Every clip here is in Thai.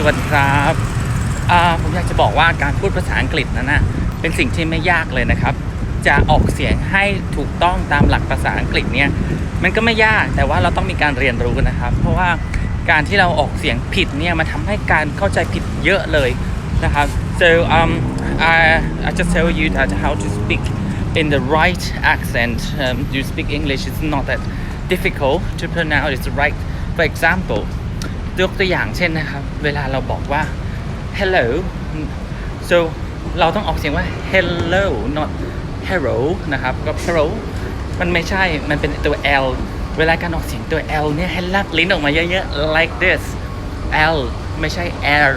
สวัสดีครับผมอยากจะบอกว่าการพูดภาษาอังกฤษนั้นนะเป็นสิ่งที่ไม่ยากเลยนะครับ จะออกเสียงให้ถูกต้องตามหลักภาษาอังกฤษเนี่ยมันก็ไม่ยากแต่ว่าเราต้องมีการเรียนรู้นะครับ เพราะว่าการที่เราออกเสียงผิดเนี่ยมันทำให้การเข้าใจผิดเยอะเลยนะครับ so um I I just tell you that how to speak in the right accent um, you speak English it's not that difficult to pronounce it's right for example ยกตัวอย่างเช่นนะครับ เวลาเราบอกว่า hello so เราต้องออกเสียงว่า hello not hello นะครับก็ hello มันไม่ใช่ มันเป็นตัว L เวลาการออกเสียงตัว L เนี่ยให้ลักลิ้นออกมาเยอะๆ like this L ไม่ใช่ R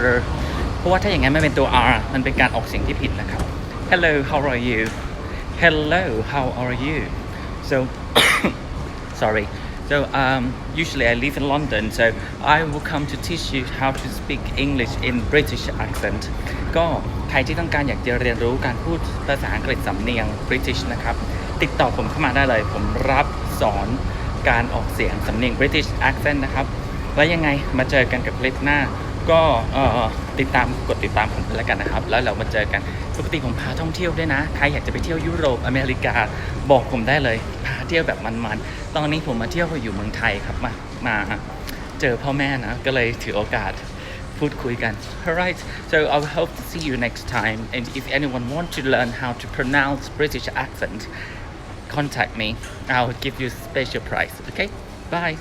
เพราะว่าถ้าอย่างนั้นมันเป็นตัว R มันเป็นการออกเสียงที่ผิดนะครับ hello how are you hello how are you so sorry. So um, usually I live in London, so I will come to teach you how to speak English in British accent. ก็ใครที่ต้องการอยากจะเรียนรู้การพูดภาษาอังกฤษสำเนียง British นะครับ ติดต่อผมเข้ามาได้เลย ผมรับสอนการออกเสียงสำเนียง British accent นะครับ แล้วยังไงมาเจอกันกับคลิปหน้า ก็ติดตามกดติดตามผมแล้วกันนะครับ แล้วเรามาเจอกัน ปกติผมพาท่องเที่ยวด้วยนะ ใครอยากจะไปเที่ยวยุโรปอเมริกา บอกผมได้เลย เที่ยวแบบมันๆ ตอนนี้ผมมาเที่ยวอยู่เมืองไทยครับมามาเจอพ่อแม่นะก็เลยถือโอกาสพูดคุยกัน alright so I hope to see you next time and if anyone want to learn how to pronounce British accent contact me I'll give you special price okay bye